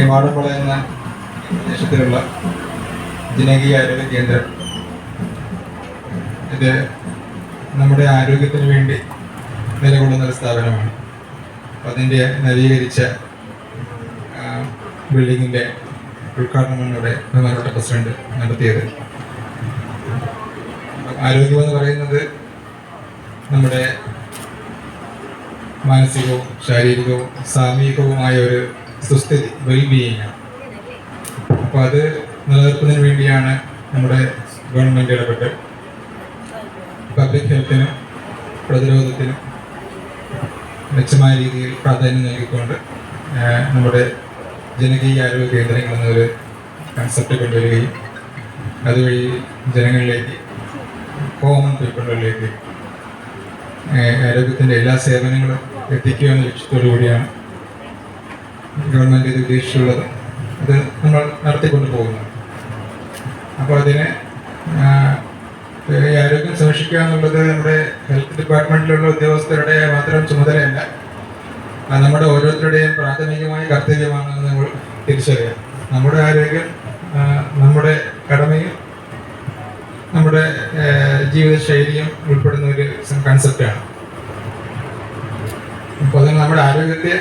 ഈ എന്ന പ്രദേശത്തിലുള്ള ജനകീയ ആരോഗ്യ കേന്ദ്രം. ഇത് നമ്മുടെ ആരോഗ്യത്തിന് വേണ്ടി നിലകൊള്ളുന്ന ഒരു സ്ഥാപനമാണ്. അപ്പം അതിന്റെ നവീകരിച്ച ബിൽഡിങ്ങിന്റെ ഉദ്ഘാടനമാണ് ഇവിടെ ബഹുമാനപ്പെട്ട പ്രസിഡന്റ് നടത്തിയത്. ആരോഗ്യം എന്ന് പറയുന്നത് നമ്മുടെ മാനസികവും ശാരീരികവും സാമൂഹികവുമായ ഒരു സുസ്ഥിതി വെൽബീയിങ് ആണ് അപ്പോൾ അത് നിലനിർത്തുന്നതിന് വേണ്ടിയാണ് നമ്മുടെ ഗവൺമെന്റ് ഇടപെട്ട് പബ്ലിക് ഹെൽത്തിനും പ്രതിരോധത്തിനും മെച്ചമായ രീതിയിൽ പ്രാധാന്യം നൽകിക്കൊണ്ട് നമ്മുടെ ജനകീയ ആരോഗ്യ കേന്ദ്രങ്ങൾ എന്നൊരു കൺസെപ്റ്റ് കൊണ്ടുവരികയും അതുവഴി ജനങ്ങളിലേക്ക് കോമൺ പീപ്പിളിലേക്ക് ആരോഗ്യത്തിന്റെ എല്ലാ സേവനങ്ങളും എത്തിക്കുക എന്ന ലക്ഷ്യത്തോടു കൂടിയാണ് ഗവൺമെന്റ് ഇത് ഉദ്ദേശിച്ചുള്ളത്. അത് നമ്മൾ നടത്തിക്കൊണ്ട് പോകുന്നു അപ്പോൾ അതിനെ ഈ ആരോഗ്യം സംരക്ഷിക്കുക എന്നുള്ളത് നമ്മുടെ ഹെൽത്ത് ഡിപ്പാർട്ട്മെന്റിലുള്ള ഉദ്യോഗസ്ഥരുടെ മാത്രം ചുമതലയല്ല. അത് നമ്മുടെ ഓരോരുത്തരുടെയും പ്രാഥമികമായ കർത്തവ്യമാണെന്ന് നമ്മൾ തിരിച്ചറിയാം. നമ്മുടെ ആരോഗ്യം നമ്മുടെ കടമയും നമ്മുടെ ജീവിതശൈലിയും ഉൾപ്പെടുന്ന ഒരു കൺസെപ്റ്റാണ് അപ്പോൾ അതിന് നമ്മുടെ ആരോഗ്യത്തെ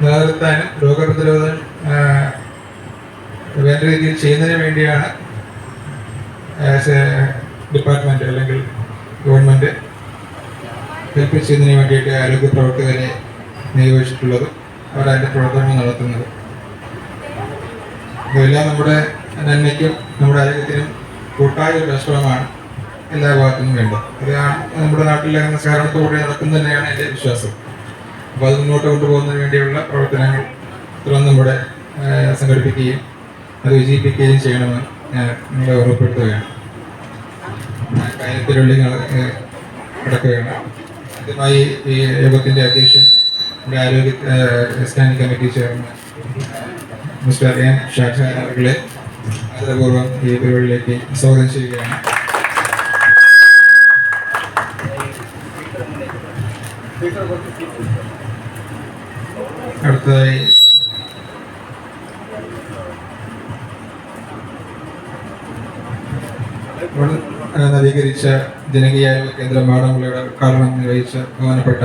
നിലനിർത്താനും രോഗപ്രതിരോധം വേണ്ട രീതിയിൽ ചെയ്യുന്നതിന് വേണ്ടിയാണ് ഡിപ്പാർട്ട്മെന്റ് അല്ലെങ്കിൽ ഗവൺമെന്റ് ഹെൽപ്പ് ചെയ്യുന്നതിന് വേണ്ടിയിട്ട് ആരോഗ്യ പ്രവർത്തകരെ നിയോഗിച്ചിട്ടുള്ളത് അവർ അതിന്റെ പ്രവർത്തനങ്ങൾ നടത്തുന്നത്. ഇതെല്ലാം നമ്മുടെ നന്മയ്ക്കും നമ്മുടെ ആരോഗ്യത്തിനും കൂട്ടായ ഒരു അശ്രമമാണ് എല്ലാ ഭാഗത്തു നിന്നും വേണ്ടത്. അത് നമ്മുടെ നാട്ടിലെ കാരണത്തോടെ നടക്കുന്നതന്നെയാണ് എന്റെ വിശ്വാസം. അപ്പോൾ അത് മുന്നോട്ട് കൊണ്ടുപോകുന്നതിന് വേണ്ടിയുള്ള പ്രവർത്തനങ്ങൾ തുറന്നും കൂടെ സംഘടിപ്പിക്കുകയും അത് വിജയിപ്പിക്കുകയും ചെയ്യണമെന്ന് ഞാൻ നിങ്ങളെ ഓർമ്മപ്പെടുത്തുകയാണ്. കാര്യത്തിലുള്ളിൽ കിടക്കുകയാണ്. ആദ്യമായി ഈ യോഗത്തിന്റെ അധ്യക്ഷൻ നമ്മുടെ ആരോഗ്യ standing committee chairman mister M Shajahan അവരുടെ ആദരപൂർവം ഈ പരിപാടിയിലേക്ക് സ്വാഗതം ചെയ്യുകയാണ്. അടുത്തതായി നവീകരിച്ച ജനകീയ ആരോഗ്യ കേന്ദ്ര മാടമ്പുള്ളിയുടെ ഉദ്ഘാടനം നിർവഹിച്ച ബഹുമാനപ്പെട്ട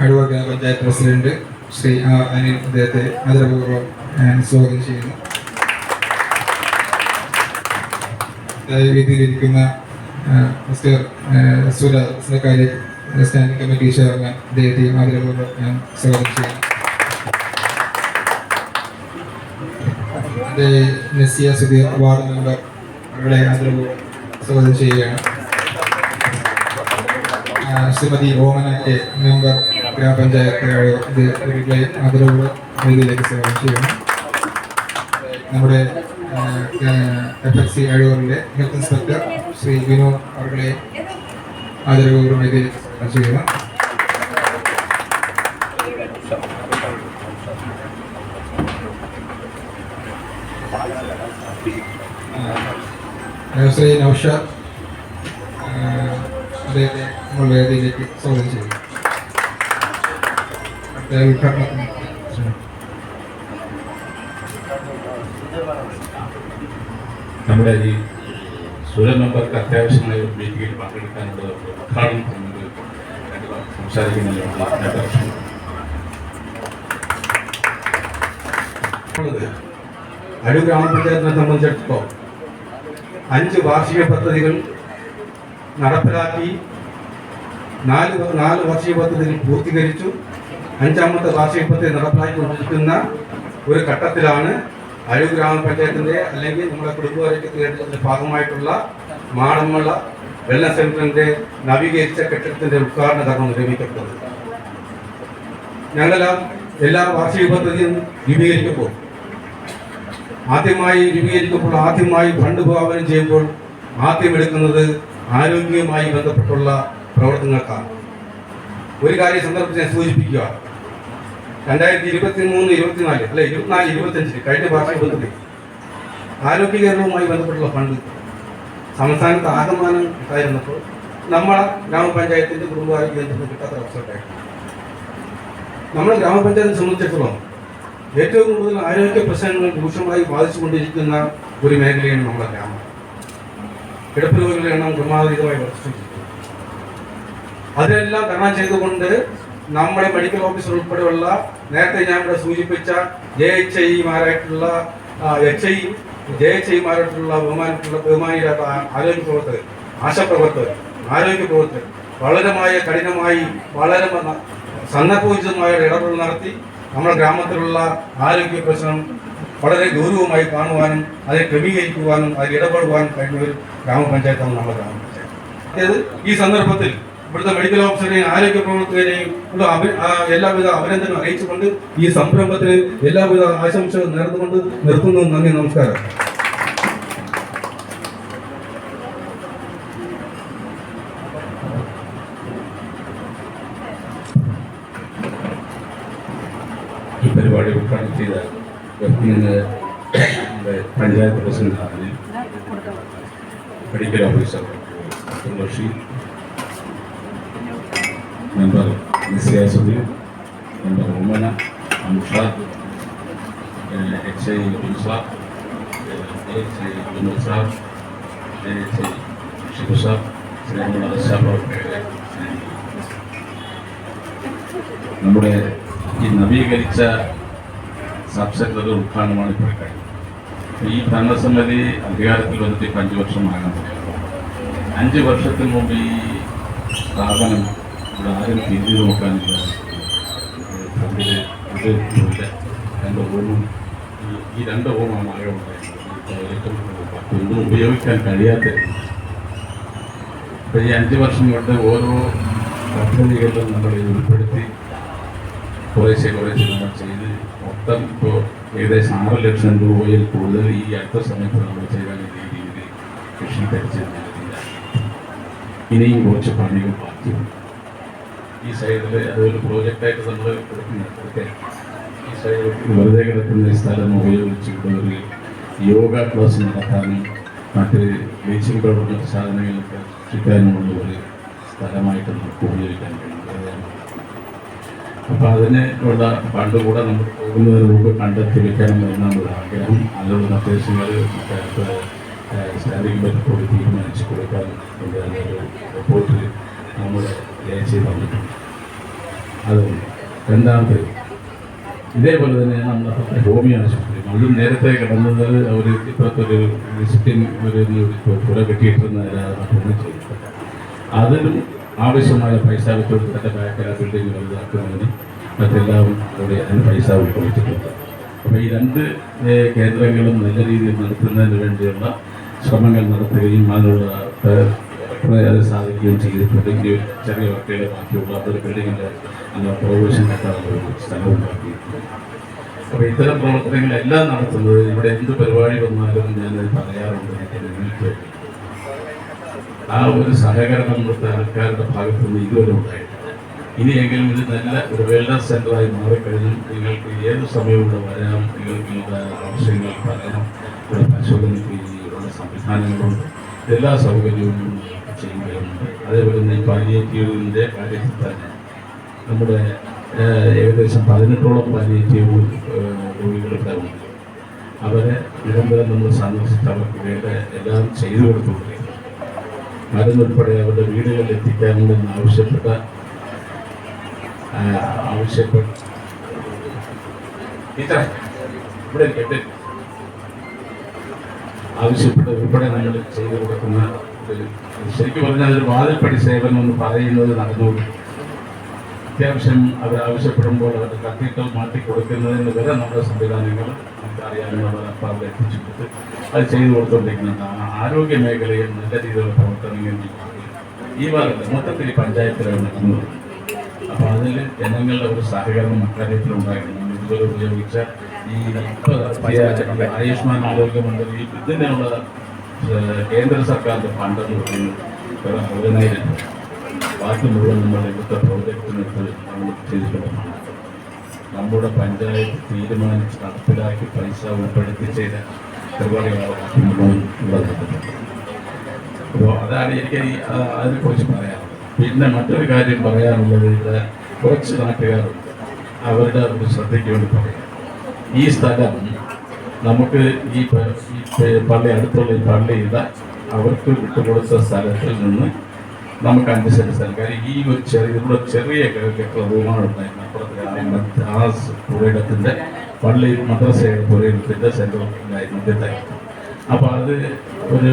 അഴിയൂർ ഗ്രാമപഞ്ചായത്ത് പ്രസിഡന്റ് ശ്രീ ആർ അനിൽ അദ്ദേഹത്തെ ആദരപൂർവം സ്വാഗതം ചെയ്യുന്നു. രീതിയിലിരിക്കുന്ന സ്റ്റാൻഡിംഗ് കമ്മിറ്റി ചെയർമാൻ അദ്ദേഹത്തെയും ആദരപൂർവം ഞാൻ സ്വാഗതം ചെയ്യുന്നു. അത് നസിയ സുധീർ വാർഡ് മെമ്പർ അവരുടെ ആദരവ് സ്വാഗതം ചെയ്യുകയാണ്. ശ്രീമതി ഓമന കെ മെമ്പർ ഗ്രാമപഞ്ചായത്ത് അവരുടെ ആദരവ് വേദിയിലേക്ക് സേവനം ചെയ്യണം നമ്മുടെ എഫ് എസ് സി അഴൂറിലെ ഹെൽത്ത് ഇൻസ്പെക്ടർ ശ്രീ വിനോദ് അവരുടെ ആദരവ് വേദിയിലേക്ക് സ്വാഗതം ചെയ്യണം ശ്രീ നൌഷാദ് ആ, അദ്ദേഹത്തെ നമ്മൾ വേദിയിലേക്ക് സ്വാഗതം ചെയ്യുന്നു. അടുത്ത ഉദ്ഘാടനത്തിന് നമ്മുടെ ഈ സുരൻ മെമ്പർക്ക് അത്യാവശ്യമായ ഒരു മീറ്റിംഗിൽ പങ്കെടുക്കാനുള്ള ഒരു ഉദ്ഘാടനം ചെയ്യുന്നത് സംസാരിക്കുന്നതിനുള്ള ഉള്ളത് അടൂർ ഗ്രാമപഞ്ചായത്തിനെ സംബന്ധിച്ചിടത്തോളം അഞ്ച് വാർഷിക പദ്ധതികൾ നടപ്പിലാക്കി നാല് നാല് വാർഷിക പദ്ധതികൾ പൂർത്തീകരിച്ചു. അഞ്ചാമത്തെ വാർഷിക പദ്ധതി നടപ്പിലാക്കിക്കൊണ്ടിരിക്കുന്ന ഒരു ഘട്ടത്തിലാണ് അഴു ഗ്രാമപഞ്ചായത്തിന്റെ അല്ലെങ്കിൽ നമ്മുടെ കുടുംബാരോഗ്യത്തിന്റെ ഭാഗമായിട്ടുള്ള മാടമ്മള വെൽനസ് സെന്ററിന്റെ നവീകരിച്ച കെട്ടിടത്തിന്റെ ഉദ്ഘാടന കർമ്മം നിർവഹിക്കപ്പെട്ടത്. ഞങ്ങളെല്ലാം എല്ലാ വാർഷിക പദ്ധതിയും രൂപീകരിക്കുമ്പോൾ ആദ്യമായി രൂപീകരിക്കുമ്പോൾ ആദ്യമായി ഫണ്ട് ഭാവനം ചെയ്യുമ്പോൾ ആദ്യം എടുക്കുന്നത് ആരോഗ്യവുമായി ബന്ധപ്പെട്ടുള്ള പ്രവർത്തനങ്ങൾക്കാണ്. ഒരു കാര്യം സന്ദർഭത്തിൽ ഞാൻ സൂചിപ്പിക്കുക. രണ്ടായിരത്തി ഇരുപത്തി മൂന്ന് ഇരുപത്തിനാല് അല്ലെ ഇരുപത്തിനാല് ഇരുപത്തഞ്ചിൽ കഴിഞ്ഞ വാർഷിക ബന്ധത്തിൽ ആരോഗ്യ കേരളവുമായി ബന്ധപ്പെട്ടുള്ള ഫണ്ട് സംസ്ഥാനത്ത് ആകമാനം ഉണ്ടായിരുന്നപ്പോൾ നമ്മളെ ഗ്രാമപഞ്ചായത്തിന്റെ കുടുംബാരോഗ്യ കേന്ദ്രത്തിൽ കിട്ടാത്ത അവസ്ഥ ഉണ്ടായിരുന്നു നമ്മുടെ ഗ്രാമപഞ്ചായത്തിനെ സംബന്ധിച്ചിടത്തോളം ഏറ്റവും കൂടുതൽ ആരോഗ്യ പ്രശ്നങ്ങൾ രൂക്ഷമായി ബാധിച്ചുകൊണ്ടിരിക്കുന്ന ഒരു മേഖലയാണ് നമ്മുടെ ഗ്രാമം. കിടപ്പ് രോഗികളുടെ എണ്ണം ക്രമാതീതമായി വർദ്ധിച്ചിരിക്കുന്നു അതിനെല്ലാം തരണം ചെയ്തുകൊണ്ട് നമ്മുടെ മെഡിക്കൽ ഓഫീസർ ഉൾപ്പെടെയുള്ള നേരത്തെ ഞാൻ ഇവിടെ സൂചിപ്പിച്ച ജെ എച്ച് ഐമാരായിട്ടുള്ള എച്ച് ഐ ജെ എച്ച് ഐമാരായിട്ടുള്ള ബഹുമാനത്തിലുള്ള ബഹുമാനിയിലാത്ത ആരോഗ്യ പ്രവർത്തകർ ആശാപ്രവർത്തകർ ആരോഗ്യ പ്രവർത്തകർ വളരെ കഠിനമായി വളരെ സന്ദർഭോചിതമായ ഇടപെടൽ നടത്തി നമ്മുടെ ഗ്രാമത്തിലുള്ള ആരോഗ്യ പ്രശ്നം വളരെ ഗൗരവമായി കാണുവാനും അതിനെ ക്രമീകരിക്കുവാനും അതിൽ ഇടപെടുവാനും കഴിഞ്ഞ ഒരു ഗ്രാമപഞ്ചായത്താണ് നമ്മുടെ ഗ്രാമപഞ്ചായത്ത്. അതായത് ഈ സന്ദർഭത്തിൽ ഇവിടുത്തെ മെഡിക്കൽ ഓഫീസറെയും ആരോഗ്യ പ്രവർത്തകരെയും എല്ലാവിധ അഭിനന്ദനം അറിയിച്ചുകൊണ്ട് ഈ സംരംഭത്തിന് എല്ലാവിധ ആശംസകൾ നേർന്നുകൊണ്ട് നിർത്തുന്നു. നന്ദി നമസ്കാരം ഈ പരിപാടി ഉദ്ഘാടനം ചെയ്ത ഇന്ന് നമ്മുടെ പഞ്ചായത്ത് പ്രസിഡന്റാണ് medical officer Basheer member Nisyasuddeen member ഉമ്മന അംഷ H I Unsar H I Unsar H I ഷിബുസാർ ശ്രീമൂല ആശാപ്രവർത്തകരെ നമ്മുടെ ഈ നവീകരിച്ച സബ് സെന്റർ ഉദ്ഘാടനമാണ് ഇപ്പോൾ കഴിഞ്ഞത്. ഈ ഭരണസമിതി അധികാരത്തിൽ വന്നിട്ട് ഇപ്പം അഞ്ച് വർഷമാകാൻ. അഞ്ച് വർഷത്തിന് മുമ്പ് ഈ സ്ഥാപനം ഇവിടെ ആരും തിരിഞ്ഞു നോക്കാനില്ല. രണ്ട് റൂമും ഈ- രണ്ട് റൂമാണ് ആകെ ഉണ്ടായിരുന്നത്. ഉപയോഗിക്കാൻ കഴിയാത്ത ഇപ്പം ഈ അഞ്ച് വർഷം കൊണ്ട് ഓരോ പദ്ധതികളിലും നമ്മൾ ഉൾപ്പെടുത്തി കുറേശ്ശെ കുറേശ്ശെ നമ്മൾ ചെയ്ത് മൊത്തം ഇപ്പോൾ ഏകദേശം ആറ് ലക്ഷം രൂപയിൽ കൂടുതൽ ഈ അടുത്ത സമയത്ത് നമ്മൾ ചെയ്താൽ ഇതേ രീതിയിൽ കൃഷി നൽകില്ല ഇനിയും കുറച്ച് പണികൾ ബാക്കിയുണ്ട്. ഈ സൈഡിൽ അതൊരു പ്രോജക്റ്റായിട്ട് നമ്മൾ കൊടുക്കുന്നുണ്ട് ഈ സൈഡിൽ വെറുതെ കിടക്കുന്ന സ്ഥലം ഉപയോഗിച്ചുകൊണ്ട് ഒരു യോഗ ക്ലാസ് നടത്താനും മറ്റ് ബ്ലീച്ചിങ് പൗഡർ സാധനങ്ങളൊക്കെ ചുറ്റാനുമുള്ള ഒരു സ്ഥലമായിട്ട് നമുക്ക് ഉപയോഗിക്കാൻ കഴിയും. അപ്പൊ അതിനെ ഉള്ള ഫണ്ട് കൂടെ നമ്മൾ പോകുന്നതിന് മുമ്പ് കണ്ടെത്തി വെക്കണം എന്നാണ് ഒരു ആഗ്രഹം അതിനുള്ള നിർദ്ദേശങ്ങൾ സ്റ്റാൻഡിംഗ് ബെറ്റ് തീരുമാനിച്ച് കൊടുക്കാൻ ഉണ്ട് എന്നൊരു റിപ്പോർട്ട് നമ്മൾ ചെയ്ത് തന്നിട്ടുണ്ട് അത് രണ്ടാമത് ഇതേപോലെ തന്നെ നമ്മുടെ ഭൂമി ആശുപത്രി. അതും നേരത്തെ കിടന്നത് അവർ ഇപ്പോഴത്തെ ഒരു വിസിറ്റിംഗ് ഒരു കുറെ ചെയ്തിട്ടില്ല അതിനും ആവശ്യമായ പൈസ വിട്ടുകൊടുത്ത തന്നെ ബാക്കര ബിൽഡിംഗ് വലുതാക്കുന്നതിന് മറ്റെല്ലാം കൂടി അതിന് പൈസ ഉൾക്കൊള്ളിച്ചിട്ടുണ്ട്. അപ്പോൾ ഈ രണ്ട് കേന്ദ്രങ്ങളും നല്ല രീതിയിൽ നടത്തുന്നതിന് വേണ്ടിയുള്ള ശ്രമങ്ങൾ നടത്തുകയും അതിനുള്ള അത് സാധിക്കുകയും ചെയ്തിട്ടുണ്ട്. ഇനി ചെറിയ വർക്കുകൾ ബാക്കിയുള്ള അതൊരു ബിൽഡിങ്ങിന്റെ പ്രൊവിഷൻ കിട്ടാനുള്ള ഒരു സ്ഥലം ബാക്കിയിട്ടുണ്ട് അപ്പോൾ ഇത്തരം പ്രവർത്തനങ്ങളെല്ലാം നടത്തുന്നത് ഇവിടെ എന്ത് പരിപാടി വന്നാലും ഞാൻ പറയാറുണ്ട്. എനിക്ക് വേണ്ടി. ആ ഒരു സഹകരണം ഇവിടുത്തെ ആൾക്കാരുടെ ഭാഗത്തു നിന്ന് ഇതുവരെ ഉണ്ടായിട്ടില്ല. ഇനിയെങ്കിലും ഇത് നല്ല ഒരു വെൽനസ് സെന്ററായി മാറിക്കഴിഞ്ഞാൽ നിങ്ങൾക്ക് ഏത് സമയവും ഇവിടെ വരാം നിങ്ങൾക്ക് ആവശ്യങ്ങൾ പറയാം ഇവിടെ പരിശോധനയ്ക്ക് ഉള്ള സംവിധാനങ്ങളുണ്ട് എല്ലാ സൗകര്യവും നിങ്ങൾക്ക് ചെയ്യുകയുണ്ട് അതേപോലെ തന്നെ പാലിയേറ്റീവിന്റെ കാര്യത്തിൽ തന്നെ. നമ്മുടെ ഏകദേശം പതിനെട്ടോളം പാലിയേറ്റീവ് രോഗികൾ ഉണ്ട് അവരെ നിരന്തരം നമ്മൾ സന്ദർശിച്ച് അവർക്ക് വേണ്ട എല്ലാം ചെയ്തു കൊടുത്തുകൊണ്ടിരിക്കുന്നു. മരുന്നുൾപ്പെടെ അവരുടെ വീടുകളിൽ എത്തിക്കാനുണ്ടെന്ന് ആവശ്യപ്പെട്ട ആവശ്യപ്പെട്ട ആവശ്യപ്പെട്ട ഉൾപ്പെടെ നമ്മൾ ചെയ്തു കൊടുക്കുന്ന ശരിക്കും പറഞ്ഞാൽ ഒരു വാതിൽപ്പടി സേവനം എന്ന് പറയുന്നത് നടന്നുകൊണ്ട് അത്യാവശ്യം അവർ ആവശ്യപ്പെടുമ്പോൾ അവരുടെ കത്തീഡ്രൽ മാറ്റി കൊടുക്കുന്നതിന് വരെ നമ്മുടെ സംവിധാനങ്ങൾ നമുക്ക് അറിയാവുന്നവർ അപ്പോൾ അവിടെ എത്തിച്ചു കൊടുത്ത് അത് ചെയ്തു കൊടുത്തുകൊണ്ടിരിക്കുന്നത് ആരോഗ്യ മേഖലയിൽ നല്ല രീതിയിലുള്ള പ്രവർത്തനങ്ങൾ ഈ ഭാഗത്ത് മൊത്തത്തിൽ പഞ്ചായത്തിലാണ് നടക്കുന്നത്. അപ്പോൾ അതിൽ ജനങ്ങളുടെ ഒരു സഹകരണം അക്കാര്യത്തിൽ ഉണ്ടായിരുന്നു. ഇതുവരെ ഉപയോഗിച്ച ഈ ആയുഷ്മാൻ ആരോഗ്യ മന്ത്രി ഇതിനുള്ള കേന്ദ്ര സർക്കാരിന്റെ ഫണ്ടെന്ന് പറയുന്നത് ഒരു രൂപ ബാക്കി മുഴുവൻ നമ്മൾ ഇവിടുത്തെ പ്രോജക്റ്റിനടുത്ത് നമ്മൾ നമ്മുടെ പഞ്ചായത്ത് തീരുമാനിച്ച് നടപ്പിലാക്കി പൈസ ഉൾപ്പെടുത്തി ചെയ്ത പരിപാടികളാണ് ബാക്കി മുഴുവൻ ഇവിടെ അപ്പോൾ അതാണ് എനിക്ക് അതിനെക്കുറിച്ച് പറയാനുള്ളത് പിന്നെ മറ്റൊരു കാര്യം പറയാനുള്ളത് ഇവിടെ കുറച്ച് നാട്ടുകാർ അവരുടെ ഒരു ശ്രദ്ധയ്ക്ക് വേണ്ടി പറയാം. ഈ സ്ഥലം നമുക്ക് ഈ പള്ളി അടുത്തുള്ള ഈ പള്ളിയുടെ അവർക്ക് വിട്ടുകൊടുത്ത സ്ഥലത്തിൽ നിന്ന് നമുക്ക് അഞ്ച് സെന്റ് സ്ഥലം കാര്യം ഈ ഒരു ചെറിയ ഇവിടെ ചെറിയ റൂമാണ് ഉണ്ടായിരുന്നു അപ്പുറത്ത് ആ മറ്റ് ആ സ് പുരയിടത്തിന്റെ പള്ളി മദ്രസയുടെ പുരയിടത്തിന്റെ സെന്റർ ഉണ്ടായിരുന്നു മധ്യത്തായിരുന്നു അപ്പോൾ അത് ഒരു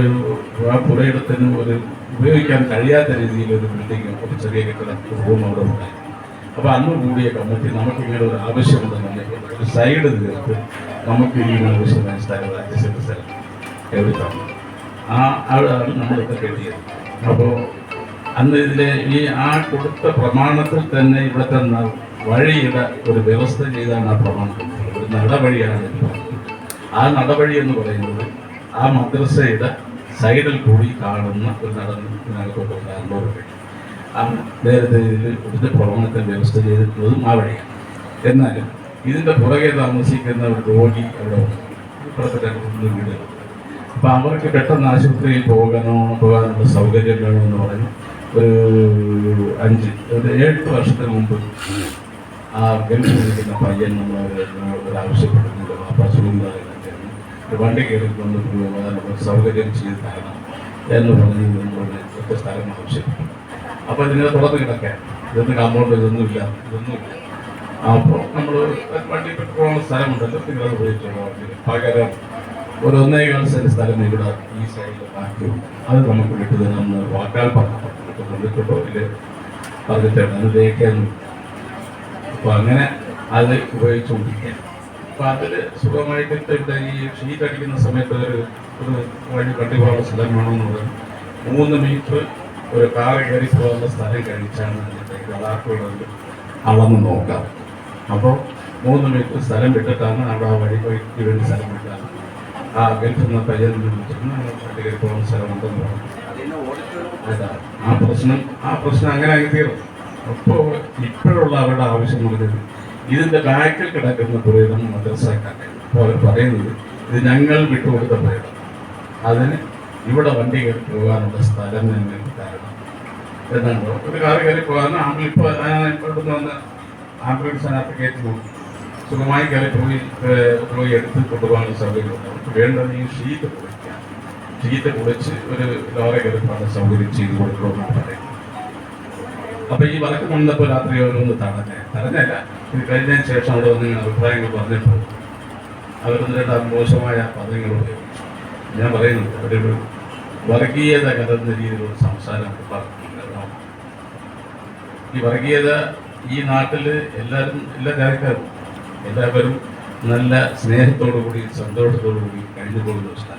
ആ പുരയിടത്തിന് ഒരു ഉപയോഗിക്കാൻ കഴിയാത്ത രീതിയിൽ ഒരു ബിൽഡിംഗ് ഒരു ചെറിയ കെട്ടിടം റൂം അവിടെ ഉണ്ടായിരുന്നു അപ്പോൾ അന്ന് കൂടിയ കമ്മിറ്റി നമുക്ക് ഇങ്ങനെ ഒരു ആവശ്യമുണ്ടെന്നുണ്ടെങ്കിൽ ഒരു സൈഡ് തീർത്ത് നമുക്ക് ഈ ആവശ്യമായ സ്ഥലം അഞ്ച് സെന്റ് സ്ഥലം എവിടെ ആ അവിടെയാണ് നമ്മളിപ്പോൾ കെട്ടിയത്. അപ്പോൾ അന്ന് ഇതിലെ ഈ ആ കൊടുത്ത പ്രമാണത്തിൽ തന്നെ ഇവിടുത്തെ വഴിയുടെ ഒരു വ്യവസ്ഥ ചെയ്താണ് ആ പ്രമാണം. ഒരു നടപടിയാണ് ആ നടപടി എന്ന് പറയുന്നത് ആ മദ്രസയുടെ സൈഡിൽ കൂടി കാണുന്ന ഒരു വഴി. ആ നേരത്തെ ഇതിൽ ഇതിന്റെ പ്രവണത്തെ വ്യവസ്ഥ ചെയ്തിട്ടുള്ളതും ആ വഴിയാണ്. എന്നാലും ഇതിന്റെ പുറകെ താമസിക്കുന്ന ഒരു രോഗി അവിടെ ഇപ്പോഴത്തെ വീട് അപ്പം അവർക്ക് പെട്ടെന്ന് ആശുപത്രിയിൽ പോകാനോ പോകാനുള്ള സൗകര്യം വേണമെന്ന് പറഞ്ഞ് ഒരു അഞ്ച് ഒരു ഏഴ് വർഷത്തിന് മുമ്പ് ആ ഗൾഫിൽ നിൽക്കുന്ന പയ്യൻ നമ്മൾ ഒരു ആവശ്യപ്പെടുന്നുണ്ട് ആ സുഖം ഒരു വണ്ടി കയറി കൊണ്ട് പോകാനുള്ള സൗകര്യം ചെയ്ത് തരണം എന്ന് പറഞ്ഞ് നമ്മളോട് ഒറ്റ സ്ഥലം ആവശ്യപ്പെട്ടു. അപ്പോൾ ഇതിനെ തുറന്ന് കിടക്കാൻ. ഇതൊന്നും കമ്പോണ്ട് ഇതൊന്നുമില്ല ഇതൊന്നുമില്ല. അപ്പോൾ നമ്മൾ വണ്ടി പെട്ടുപോകുന്ന സ്ഥലമുണ്ടല്ലോ നിങ്ങളത് ഉപയോഗിച്ചോളൂ പകരം ഒരു ഒന്നേകാൽ സെന്റ് സ്ഥലം ഇവിടെ ഈ സൈഡിൽ ബാക്കിയുണ്ട്. അത് നമുക്ക് കിട്ടുന്നതെന്ന് വാക്കാൽ പറഞ്ഞു പറഞ്ഞിട്ടുണ്ട് അത് രേഖയൊന്നും അപ്പോൾ അങ്ങനെ അത് ഉപയോഗിച്ചുകൊണ്ടിരിക്കുക അപ്പോൾ അതിൽ സുഖമായിട്ട് ഈ ഷീറ്റ് അടിക്കുന്ന സമയത്ത് ഒരു ഒരു വഴി വണ്ടി പോകാനുള്ള സ്ഥലം വേണമെന്നുള്ളത് മൂന്ന് മീറ്റർ ഒരു കാർ കയറി പോകാനുള്ള സ്ഥലം കഴിച്ചാണ് അതിന്റെ അളന്ന് നോക്കാം. അപ്പോൾ മൂന്ന് മീറ്റർ സ്ഥലം വിട്ടിട്ടാണ് അവിടെ ആ വഴി വഴിക്ക് വേണ്ടി സ്ഥലം വിട്ടാണ് ആ ഗൾഫിൽ നിന്ന് പയ്യൻ വിളിച്ചിരുന്നു വണ്ടി കയറി പോകുന്ന സ്ഥലമുണ്ടെന്ന് പറഞ്ഞു. ആ പ്രശ്നം ആ പ്രശ്നം അങ്ങനെ ആയി തീർന്നു അപ്പോൾ ഇപ്പോഴുള്ള അവരുടെ ആവശ്യം പറഞ്ഞത് ഇതിന്റെ ബാക്കിൽ കിടക്കുന്ന പ്രേതം മദ്രസാക്കാണ് അപ്പോൾ അവർ പറയുന്നത് ഇത് ഞങ്ങൾ വിട്ടുകൊടുത്ത പ്രേതം. അതിന് ഇവിടെ വണ്ടി കയറി പോകാനുള്ള സ്ഥലം ഞങ്ങൾക്ക് കാരണം എന്നാണ്. ഒരു കാറ് കയറി പോകാൻ ആംബുലിപ്പോൾ ഇവിടുന്ന് വന്ന് ആംബുലൻസിനകത്ത് കയറ്റി പോകും സുഖമായി കയറി പോയി പോയി എടുത്ത് കൊണ്ടുപോകാനുള്ള സൗകര്യമുണ്ട് അവർക്ക് വേണ്ടത് ഈ ഷീറ്റ് പൊളിക്കുക കുറിച്ച് ഒരു ലോറി സൗകര്യം ചെയ്തു കൊടുക്കണമെന്നാണ് പറയുന്നത്. അപ്പൊ ഈ വഴക്ക് വന്നപ്പോൾ രാത്രി ഓരോന്ന് തടഞ്ഞ. തടഞ്ഞല്ല ഇത് കഴിഞ്ഞതിന് ശേഷം അവിടെ വന്ന് ഞാൻ അഭിപ്രായങ്ങൾ പറഞ്ഞപ്പോൾ അവരൊന്ന് രണ്ട് മോശമായ പദങ്ങൾ ഉപയോഗിച്ചു. ഞാൻ പറയുന്നത് അവരൊരു വർഗീയത കലർന്ന രീതിയിലുള്ള സംസാരം പറഞ്ഞു ഈ വർഗീയത ഈ നാട്ടിൽ എല്ലാവരും എല്ലാ കാര്യക്കാരും എല്ലാവരും നല്ല സ്നേഹത്തോടു കൂടി സന്തോഷത്തോടു കൂടി കഴിഞ്ഞു പോകുന്ന സ്ഥലം.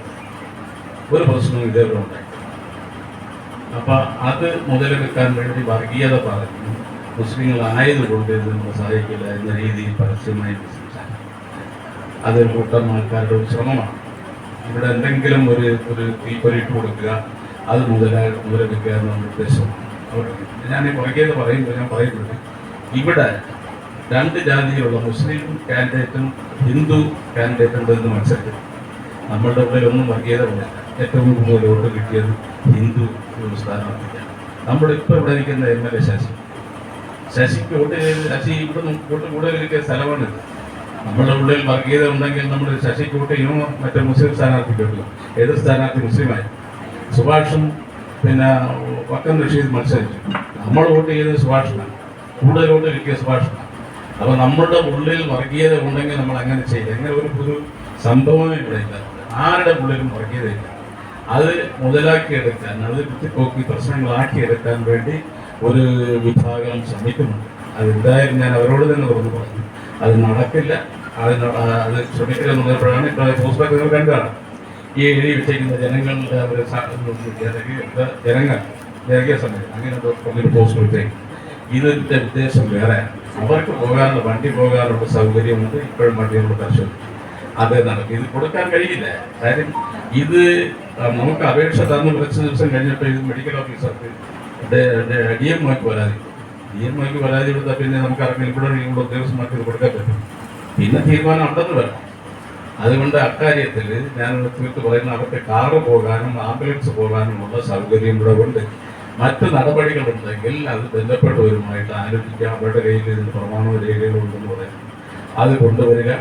ഒരു പ്രശ്നവും ഇതേപോലെ ഉണ്ടായിട്ടില്ല അപ്പൊ അത് മുതലെടുക്കാൻ വേണ്ടി വർഗീയത പറഞ്ഞു മുസ്ലിങ്ങളായതുകൊണ്ട് ഇത് നമ്മൾ സഹായിക്കില്ല എന്ന രീതിയിൽ പരസ്യമായി സംസാരിക്കും അത് കൂട്ടം ആൾക്കാരുടെ ഒരു ശ്രമമാണ്. ഇവിടെ എന്തെങ്കിലും ഒരു ഒരു തീപ്പൊരിട്ട് കൊടുക്കുക അത് മുതലാ മുതലെടുക്കുക എന്നുള്ള ഉദ്ദേശം അവർക്ക് ഞാൻ ഈ വർഗീയത പറയുമ്പോൾ ഞാൻ പറയുന്നത് ഇവിടെ രണ്ട് ജാതിയിലുള്ള മുസ്ലിം കാൻഡിഡേറ്റും ഹിന്ദു കാൻഡിഡേറ്റും ഉണ്ടെന്ന് മത്സരിക്കും നമ്മളുടെ ഉള്ളിൽ ഒന്നും വർഗീയത ഏറ്റവും കൂടുതൽ വോട്ട് കിട്ടിയത് ഹിന്ദു സ്ഥാനാർത്ഥിക്കാണ്. നമ്മളിപ്പോൾ ഇവിടെ നിൽക്കുന്ന എം എൽ എ ശശി. ശശിക്ക് വോട്ട് ചെയ്ത് ശശി ഇവിടെ വോട്ട് കിട്ടിയ സ്ഥലമാണിത് നമ്മുടെ ഉള്ളിൽ വർഗീയത ഉണ്ടെങ്കിൽ നമ്മൾ ശശിക്ക് വോട്ട് ചെയ്യുമോ മറ്റേ മുസ്ലിം സ്ഥാനാർത്ഥിക്ക് വോട്ട് ഏത് സ്ഥാനാർത്ഥി മുസ്ലിമായി സുഭാഷും പിന്നെ വക്കം റഷീദ് മത്സരിച്ചു. നമ്മൾ വോട്ട് ചെയ്തത് സുഭാഷിനാണ്. കൂടുതൽ വോട്ട് കിട്ടിയ സുഭാഷിനാണ്. അപ്പോൾ നമ്മളുടെ ഉള്ളിൽ വർഗീയത ഉണ്ടെങ്കിൽ നമ്മൾ അങ്ങനെ ചെയ്യില്ല അങ്ങനെ ഒരു പുതു സംഭവമേ ഇവിടെ ഇല്ല. ആരുടെ ഉള്ളിലും വർഗീയതയില്ല അത് മുതലാക്കിയെടുക്കാൻ അത് കുത്തിപ്പോക്കി പ്രശ്നങ്ങളാക്കിയെടുക്കാൻ വേണ്ടി ഒരു വിഭാഗം ശ്രമിക്കുന്നുണ്ട്. അതെന്തായാലും ഞാൻ അവരോട് തന്നെ തുറന്നു പറഞ്ഞു. അത് നടക്കില്ല. അതിന് അത് ശ്രമിക്കില്ല എന്നുള്ളപ്പോഴാണ് ഇപ്പോൾ പോസ്റ്റ് നിങ്ങൾ കണ്ടതാണ്. ഈ എഴുതി വിട്ടിരിക്കുന്ന ജനങ്ങളുടെ ഒരു ജനങ്ങൾ ജനകീയ സമയം. അങ്ങനെ പറഞ്ഞൊരു പോസ്റ്റ് വെച്ചേക്കും ഇതിന്റെ ഉദ്ദേശം വേറെ. അവർക്ക് പോകാനുള്ള വണ്ടി പോകാനുള്ള സൗകര്യമുണ്ട്. ഇപ്പോഴും വണ്ടികളുടെ പരിശോധിക്കും. അത് നടക്കും. ഇത് കൊടുക്കാൻ കഴിയില്ല. കാര്യം ഇത് നമുക്ക് അപേക്ഷ തന്ന് കുറച്ച് ദിവസം കഴിഞ്ഞപ്പോൾ ഇത് മെഡിക്കൽ ഓഫീസർക്ക് ഡി എം ഒക്ക് പരാതി. ഡി എം ഒക്ക് പരാതി കൊടുത്താൽ പിന്നെ നമുക്ക് അറിയാം ഇവിടെ ഇവിടെ ഉദ്യോഗസ്ഥന്മാർക്ക് ഇത് കൊടുക്കാൻ പറ്റും. പിന്നെ തീരുമാനം ഉണ്ടെന്ന് വരണം. അതുകൊണ്ട് അക്കാര്യത്തിൽ ഞാൻ തീർത്ത് പറയുന്ന അവർക്ക് കാറ് പോകാനും ആംബുലൻസ് പോകാനുമുള്ള സൗകര്യം ഇവിടെ ഉണ്ട്. മറ്റ് നടപടികളുണ്ടെങ്കിൽ അത് ബന്ധപ്പെട്ടവരുമായിട്ട് ആലോചിക്കാം. അവരുടെ കയ്യിൽ ഇതിന് പ്രമാണ രേഖകളുണ്ടെന്ന് പറയാം. അത് കൊണ്ടുവരിക.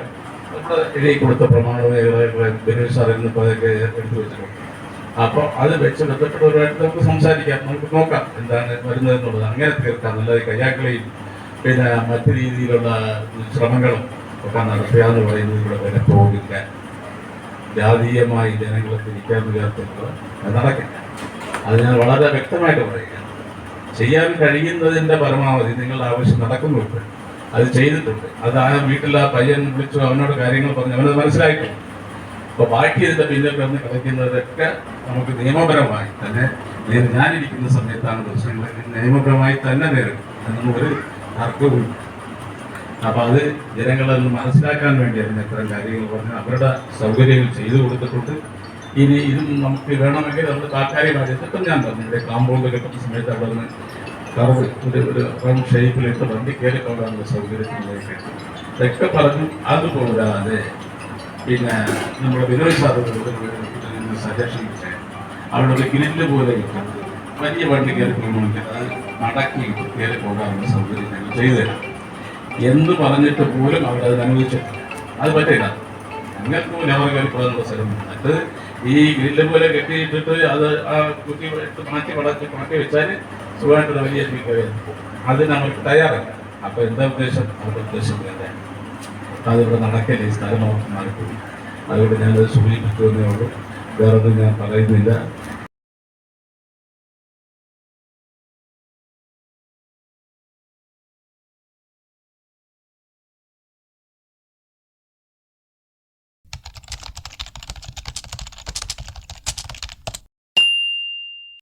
എഴുതി കൊടുത്ത പ്രമാണം ബിനോയ് നിന്ന് ഇപ്പോൾ അതൊക്കെ എടുത്തു വെച്ചിട്ടുണ്ട്. അപ്പോൾ അത് വെച്ച് ബന്ധപ്പെട്ടവരുമായിട്ട് നമുക്ക് സംസാരിക്കാം നമുക്ക് നോക്കാം എന്താണ് വരുന്നത് എന്നുള്ളത് അങ്ങനെ തീർക്കാം. നല്ലത് കയ്യാക്കളെയും പിന്നെ മറ്റു രീതിയിലുള്ള ശ്രമങ്ങളും ഒക്കെ നടത്തുകയെന്ന് പറയുന്നത് ഇവിടെ വരെ പോകില്ല. ജാതീയമായി ജനങ്ങളെ തിരിക്കാൻ അത് നടക്കില്ല. അത് ഞാൻ വളരെ വ്യക്തമായിട്ട് പറയുകയാണ്. ചെയ്യാൻ കഴിയുന്നതിന്റെ പരമാവധി നിങ്ങളുടെ ആവശ്യം നടക്കുന്നുണ്ട്. അത് ചെയ്തിട്ടുണ്ട്. അത് ആ വീട്ടിൽ പയ്യൻ വിളിച്ചു അവനോട് കാര്യങ്ങൾ പറഞ്ഞു. അവനത് മനസ്സിലായിട്ടുണ്ട് അപ്പൊ ബാക്കി ഇതിന്റെ പിന്നിൽ കിടന്ന് കളിക്കുന്നതൊക്കെ നമുക്ക് നിയമപരമായി തന്നെ നേരി- ഞാനിരിക്കുന്ന സമയത്താണ് പ്രശ്നങ്ങൾ നിയമപരമായി തന്നെ നേരിടും. എന്നൊരു ഒരു അപ്പൊ അത് ജനങ്ങളെ മനസ്സിലാക്കാൻ വേണ്ടിയാണ് ഇത്തരം കാര്യങ്ങൾ പറഞ്ഞ് അവരുടെ സൗകര്യങ്ങൾ ചെയ്തു കൊടുത്തിട്ടുണ്ട്. ഇനി ഇതും നമുക്ക് വേണമെങ്കിൽ നമ്മൾ താൽക്കാലികമായി ഞാൻ പറഞ്ഞു. ഇവിടെ കാമ്പൗണ്ട് കിട്ടുന്ന സമയത്ത് അവിടെ നിന്ന് കറവ് ഒരു ഒരു റൗണ്ട് ഷേപ്പിലിട്ട് വണ്ടി കയറിക്കൊള്ളാനുള്ള സൗകര്യത്തിലേക്ക് ഇതൊക്കെ പറഞ്ഞു അതുപോരാതെ പിന്നെ നമ്മുടെ വിനോദ സാധനങ്ങൾ സജഷൻ അവിടെ ഒരു ഗ്രില്ല് പോലെ ഇട്ടുണ്ട്. വലിയ വണ്ടി കയറി പോകണമെങ്കിൽ അത് മടക്കി കയറി പോകാനുള്ള സൗകര്യം ഞങ്ങൾ ചെയ്തുതരാം. എന്ന് പറഞ്ഞിട്ട് പോലും അവർ അത് അത് പറ്റില്ല. നിങ്ങൾക്ക് പോലും അവർ കയറി സ്ഥലം അത് ഈ ഗ്രില്ല് പോലെ കെട്ടിയിട്ടിട്ട് അത് ആ കുത്തി മാറ്റി വളച്ച് മാറ്റി വെച്ചാൽ സുഖമായിട്ടൊരു വലിയ സ്പീക്കർ അതിന് നമ്മൾ തയ്യാറല്ല അപ്പോൾ എന്താ ഉദ്ദേശം? അവരുടെ ഉദ്ദേശം വേണ്ട. അതിവിടെ നടക്കില്ല? ഈ സ്ഥലം അവർക്ക് മാറിപ്പോയി. അതുകൊണ്ട് ഞാനത് സൂചിപ്പിച്ചു തന്നെയുള്ളൂ വേറൊന്നും ഞാൻ പറയുന്നില്ല.